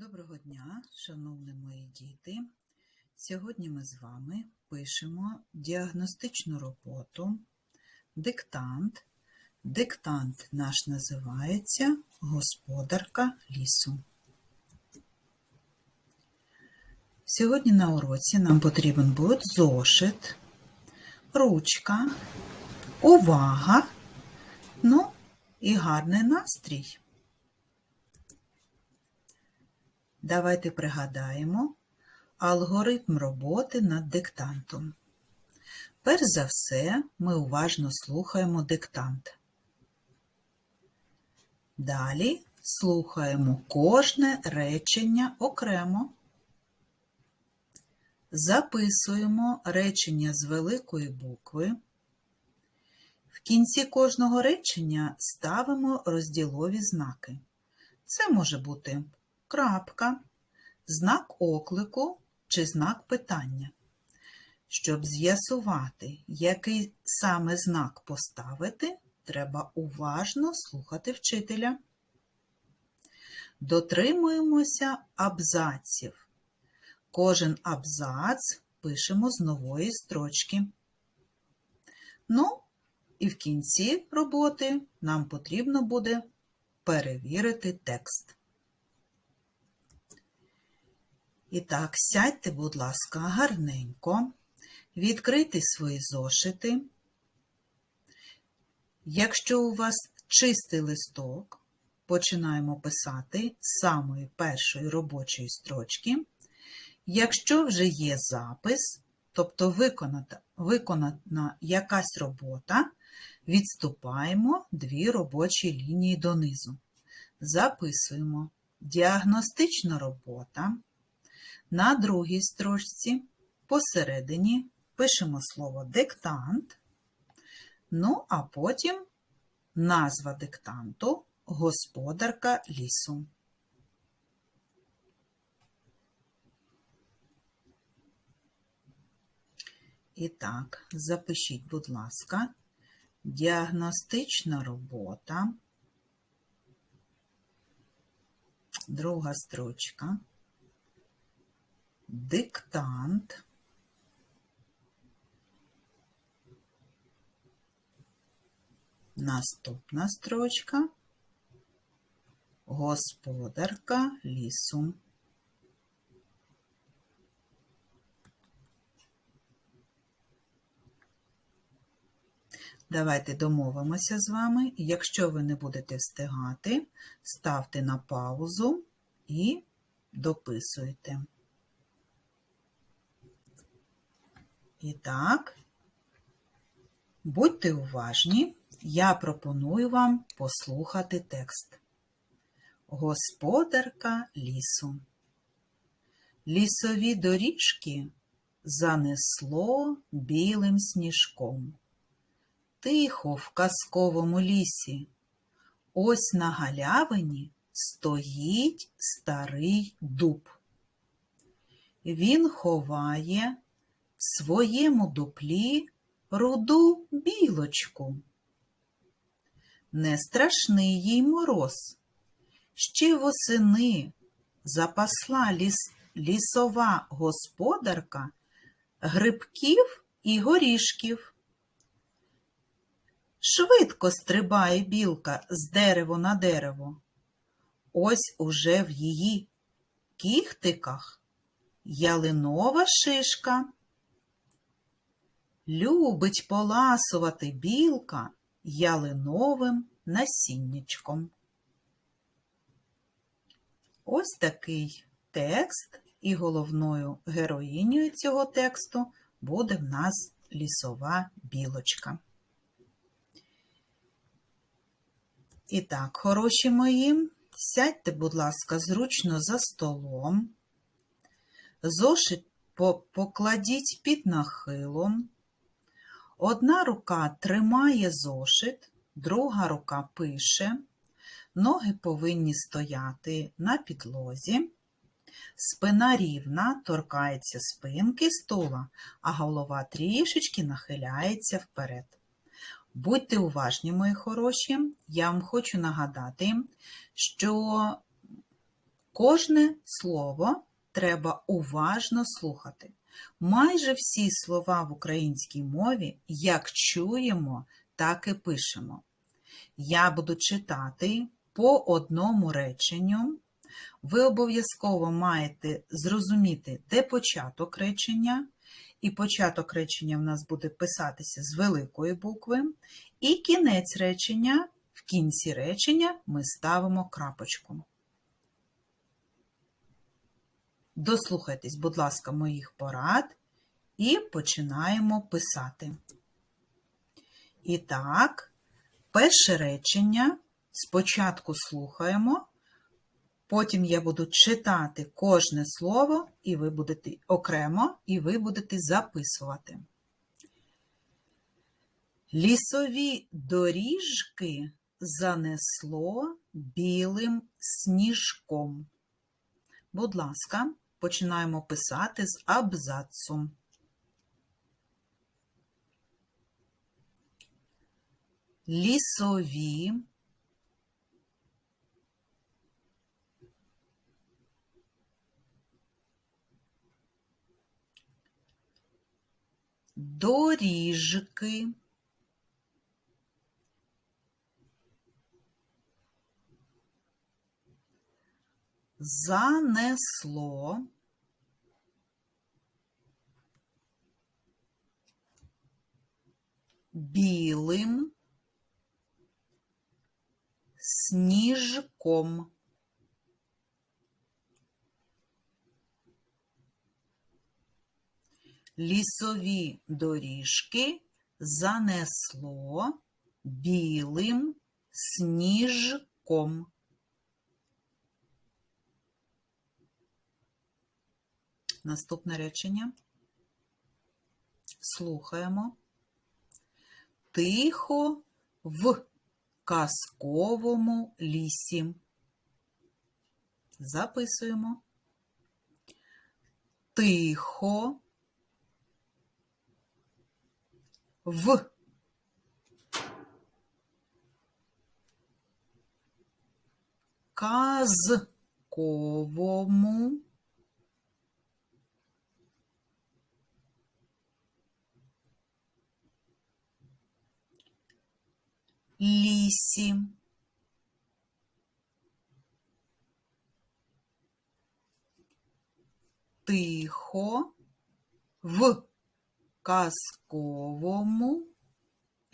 Доброго дня, шановні мої діти. Сьогодні ми з вами пишемо діагностичну роботу, диктант. Диктант наш називається Господарка лісу. Сьогодні на уроці нам потрібен буде зошит, ручка, увага, ну і гарний настрій. Давайте пригадаємо алгоритм роботи над диктантом. Перш за все, ми уважно слухаємо диктант. Далі слухаємо кожне речення окремо. Записуємо речення з великої букви. В кінці кожного речення ставимо розділові знаки. Це може бути крапка, знак оклику чи знак питання. Щоб з'ясувати, який саме знак поставити, треба уважно слухати вчителя. Дотримуємося абзаців. Кожен абзац пишемо з нової строчки. Ну, і в кінці роботи нам потрібно буде перевірити текст. І так, сядьте, будь ласка, гарненько, відкрийте свої зошити. Якщо у вас чистий листок, починаємо писати з самої першої робочої строчки. Якщо вже є запис, тобто виконана, виконана якась робота, відступаємо дві робочі лінії донизу. Записуємо діагностична робота. На другій строчці посередині пишемо слово диктант, ну а потім назва диктанту господарка лісу. І так, запишіть, будь ласка, діагностична робота, друга строчка диктант, наступна строчка, господарка лісу. Давайте домовимося з вами. Якщо ви не будете встигати, ставте на паузу і дописуйте. І так, будьте уважні, я пропоную вам послухати текст. Господарка лісу. Лісові доріжки занесло білим сніжком. Тихо в казковому лісі. Ось на галявині стоїть старий дуб. Він ховає в своєму дуплі руду білочку. Не страшний їй мороз. Ще восени запасла ліс, лісова господарка грибків і горішків. Швидко стрибає білка з дерева на дерево. Ось уже в її кіхтиках ялинова шишка. Любить поласувати білка ялиновим насіннячком. Ось такий текст, і головною героїнею цього тексту буде в нас лісова білочка. І так, хороші мої, сядьте, будь ласка, зручно за столом, зошит покладіть під нахилом. Одна рука тримає зошит, друга рука пише, ноги повинні стояти на підлозі, спина рівна, торкається спинки стула, а голова трішечки нахиляється вперед. Будьте уважні, мої хороші, я вам хочу нагадати, що Кожне слово треба уважно слухати. Майже всі слова в українській мові, як чуємо, так і пишемо. Я буду читати по одному реченню. Ви обов'язково маєте зрозуміти, де початок речення, і початок речення в нас буде писатися з великої букви, і кінець речення, в кінці речення ми ставимо крапочку. Дослухайтесь, будь ласка, моїх порад і починаємо писати. І так, перше речення спочатку слухаємо, потім я буду читати кожне слово, і ви будете окремо, і ви будете записувати. Лісові доріжки занесло білим сніжком. Будь ласка, починаємо писати з абзацу. Лісові доріжки занесло білим сніжком. Лісові доріжки занесло білим сніжком. Наступне речення. Слухаємо. Тихо в казковому лісі. Записуємо. Тихо в казковому лісі. Тихо в казковому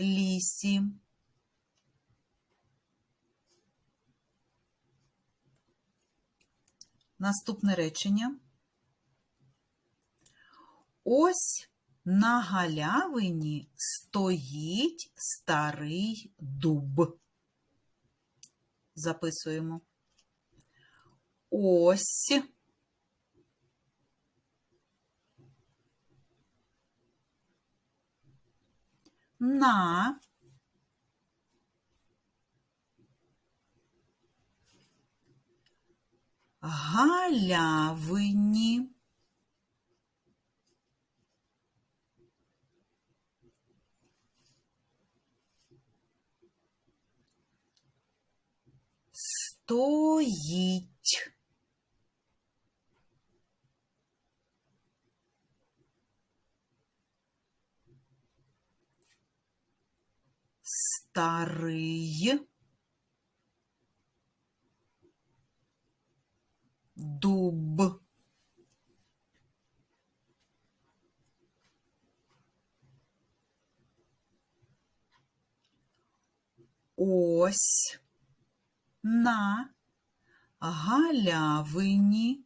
лісі. Наступне речення. Ось на галявині стоїть старий дуб. Записуємо. Ось на галявині стоїть старий дуб. Ось на галявині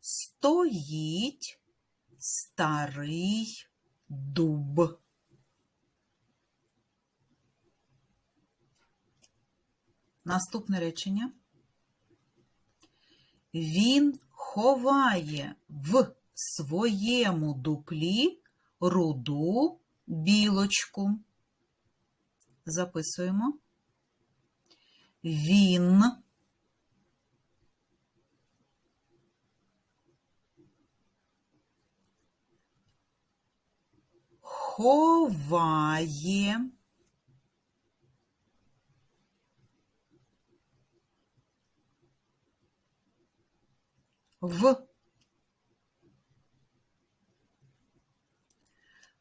стоїть старий дуб. Наступне речення. Він ховає в своєму дуплі руду білочку. Записуємо. Він ховає В.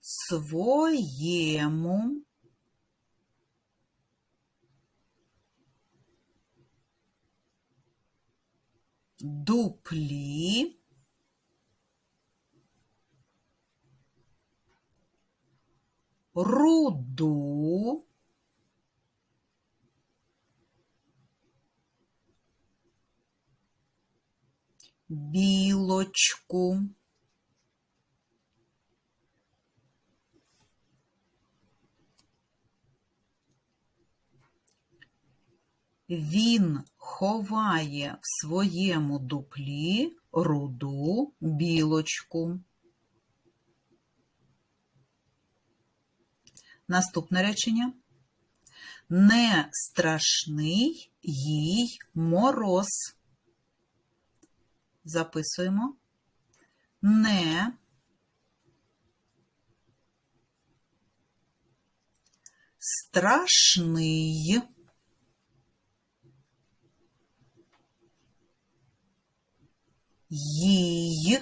Своєму. Дуплі. Руду. білочку. Він ховає в своєму дуплі руду білочку. Наступне речення. Не страшний їй мороз записуємо не страшний. Їй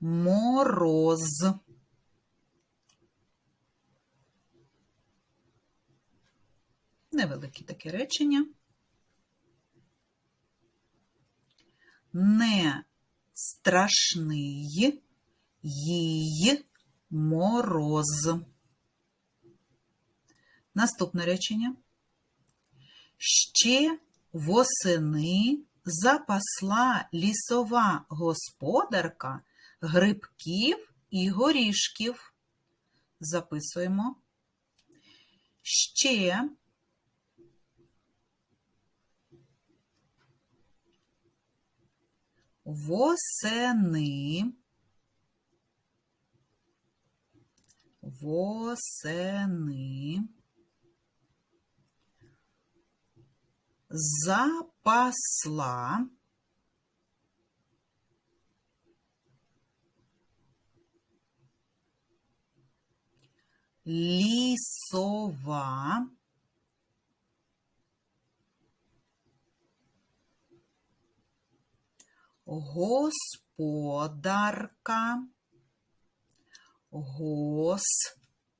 мороз. Невелике таке речення. не страшний їй мороз. Наступне речення. Ще восени запасла лісова господарка грибків і горішків. Записуємо. Ще восени, восени запасла. Лісова. Господарка,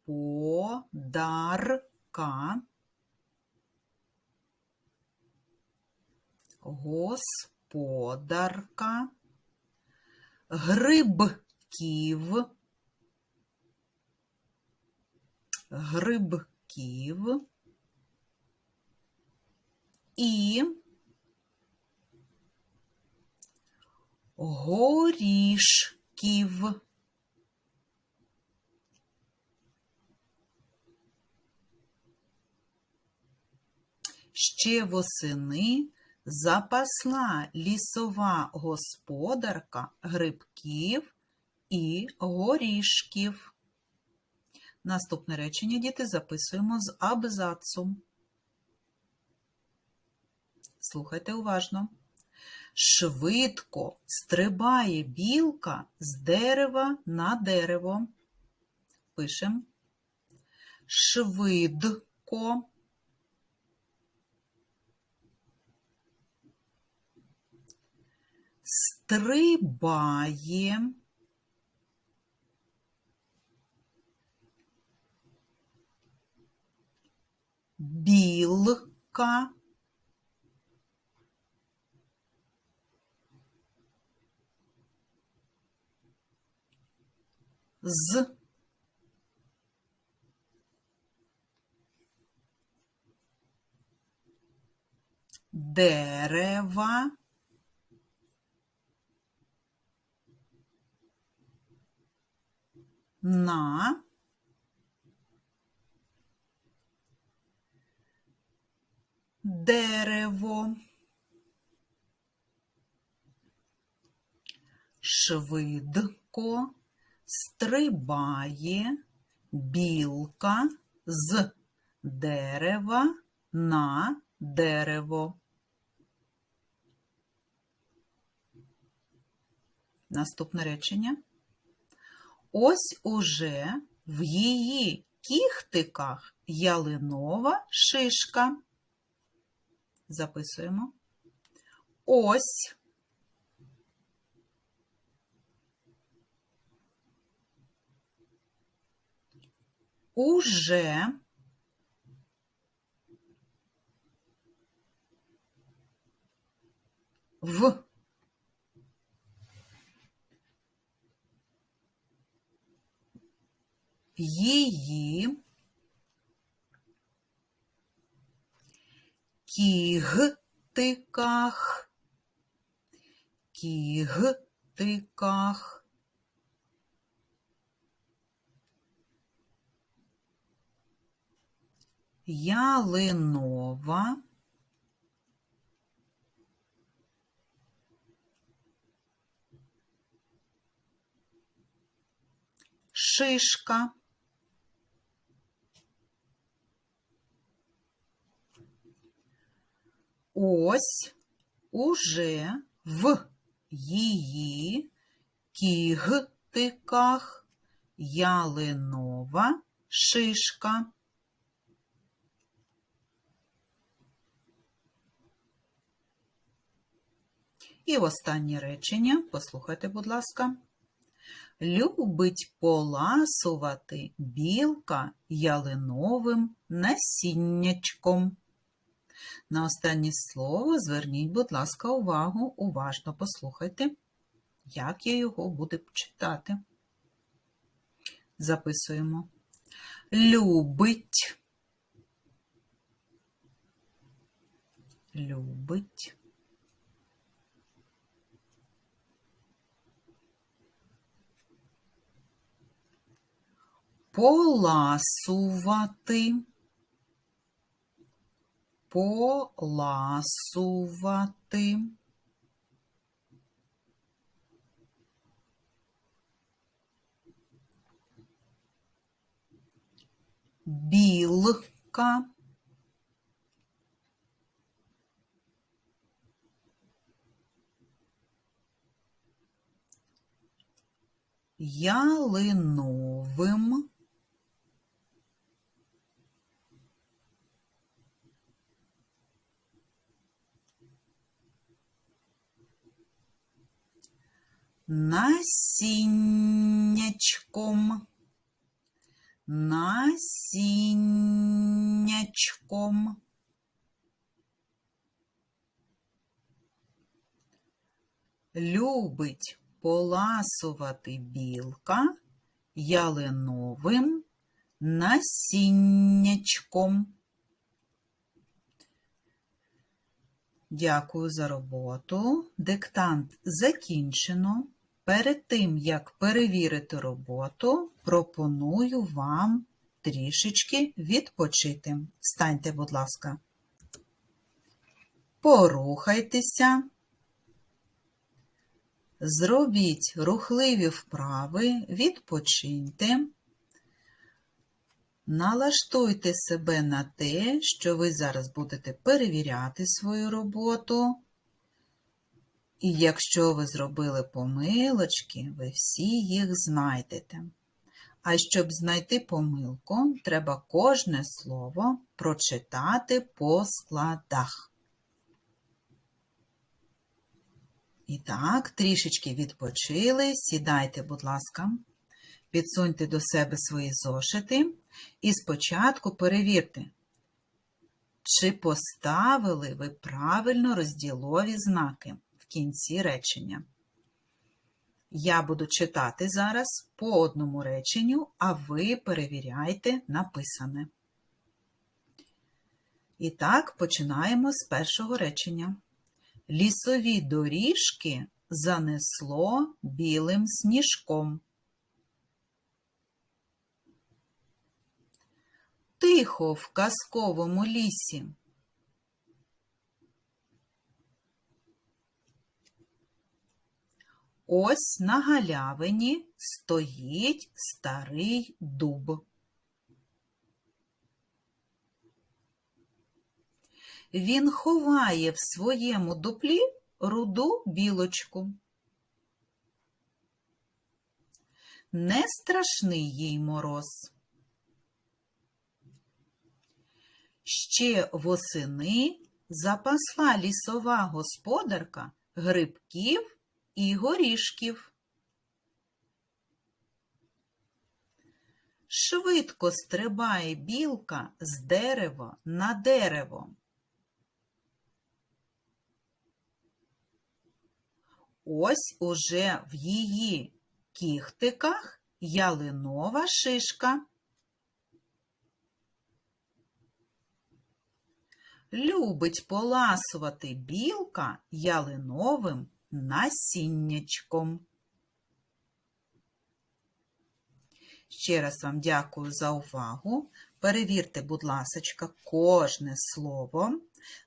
господарка, господарка, грибків, грибків і горішків. Ще восени запасла лісова господарка грибків і горішків. Наступне речення, діти, записуємо з абзацу. Слухайте уважно. Швидко стрибає білка з дерева на дерево. Пишемо. Швидко. Стрибає. Білка. з дерева на дерево. Швидко стрибає білка з дерева на дерево. Наступне речення. Ось уже в її кіхтиках ялинова шишка. Записуємо. Ось. Уже. В. Її. Кігтиках. Кігтиках. Ялинова. Шишка. Ось уже в її кігтиках ялинова шишка. І останнє речення, послухайте, будь ласка. Любить поласувати білка ялиновим насіннячком. На останнє слово зверніть, будь ласка, увагу, уважно послухайте, як я його буду читати. Записуємо. Любить. Любить. Поласувати. Поласувати. Білка. Ялиновим. Насіннячком, насіннячком. Любить поласувати білка ялиновим насіннячком. Дякую за роботу. Диктант закінчено. Перед тим, як перевірити роботу, пропоную вам трішечки відпочити. Встаньте, будь ласка. Порухайтеся. Зробіть рухливі вправи, відпочиньте. Налаштуйте себе на те, що ви зараз будете перевіряти свою роботу. І якщо ви зробили помилочки, ви всі їх знайдете. А щоб знайти помилку, треба кожне слово прочитати по складах. І так, трішечки відпочили, сідайте, будь ласка, підсуньте до себе свої зошити і спочатку перевірте, чи поставили ви правильно розділові знаки в кінці речення. Я буду читати зараз по одному реченню, а ви перевіряйте написане. І так, починаємо з першого речення. Лісові доріжки занесло білим сніжком. Тихо в казковому лісі. Ось на галявині стоїть старий дуб. Він ховає в своєму дуплі руду білочку. Не страшний їй мороз. Ще восени запасла лісова господарка грибків і горішків. Швидко стрибає білка з дерева на дерево. Ось уже в її кіхтиках ялинова шишка. Любить поласувати білка ялиновим насіннячком. Ще раз вам дякую за увагу. Перевірте, будь ласочка, кожне слово.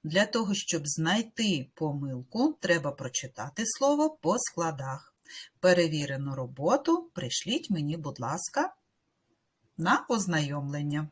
Для того, щоб знайти помилку, треба прочитати слово по складах. Перевірену роботу пришліть мені, будь ласка, на ознайомлення.